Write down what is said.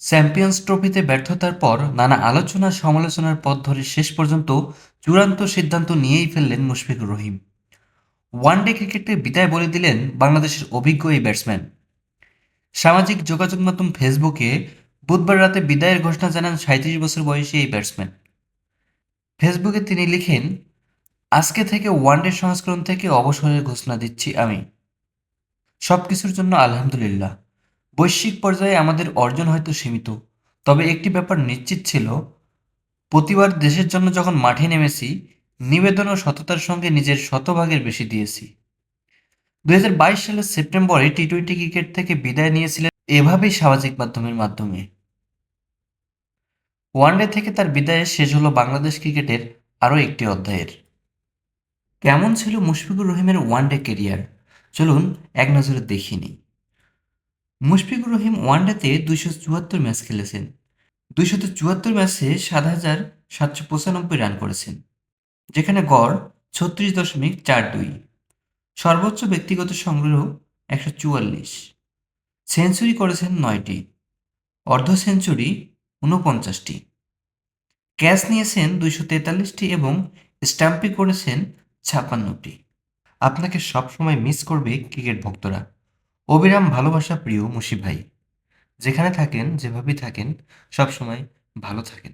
Champions ট্রফিতে ব্যর্থতার পর নানা আলোচনা সমালোচনার পথ ধরে শেষ পর্যন্ত চূড়ান্ত সিদ্ধান্ত নিয়েই ফেললেন মুশফিকুর রহিম। ওয়ানডে ক্রিকেটে বিদায় বলে দিলেন বাংলাদেশের অভিজ্ঞ এই ব্যাটসম্যান। সামাজিক যোগাযোগ মাধ্যম ফেসবুকে বুধবার রাতে বিদায়ের ঘোষণা জানান সাঁত্রিশ বছর বয়সী এই ব্যাটসম্যান। ফেসবুকে তিনি লিখেন, আজকে থেকে ওয়ানডে সংস্করণ থেকে অবসরের ঘোষণা দিচ্ছি আমি। সব কিছুর জন্য আলহামদুলিল্লাহ। বৈশ্বিক পর্যায়ে আমাদের অর্জন হয়তো সীমিত। তবে একটি ব্যাপার নিশ্চিত ছিল, প্রতিবার দেশের জন্য যখন মাঠে নেমেছি, নিবেদন ও সততার সঙ্গে নিজের শতভাগের বেশি দিয়েছি। দু হাজার বাইশ সালের সেপ্টেম্বরে টি টোয়েন্টি ক্রিকেট থেকে বিদায় নিয়েছিলেন এভাবেই সামাজিক মাধ্যমের মাধ্যমে। ওয়ানডে থেকে তার বিদায়ে শেষ হলো বাংলাদেশ ক্রিকেটের আরও একটি অধ্যায়ের। কেমন ছিল মুশফিকুর রহিমের ওয়ানডে কেরিয়ার চলুন এক নজরে দেখিনি মুশফিকুর রহিম ওয়ানডেতে দুইশো চুয়াত্তর ম্যাচ খেলেছেন। দুইশত চুয়াত্তর ম্যাচে সাত হাজার সাতশো পঁচানব্বই রান করেছেন, যেখানে গড় ছত্রিশ দশমিক চার দুই। সর্বোচ্চ ব্যক্তিগত সংগ্রহ একশো চুয়াল্লিশ। সেঞ্চুরি করেছেন নয়টি, অর্ধ সেঞ্চুরি ঊনপঞ্চাশটি। ক্যাচ নিয়েছেন দুইশো তেতাল্লিশটি এবং স্ট্যাম্পি করেছেন ছাপ্পান্নটি। আপনাকে সবসময় মিস করবে ক্রিকেট ভক্তরা অবিরাম ভালোবাসা প্রিয় মুশিব ভাই। যেখানে থাকেন যেভাবেই থাকেন সবসময় ভালো থাকেন।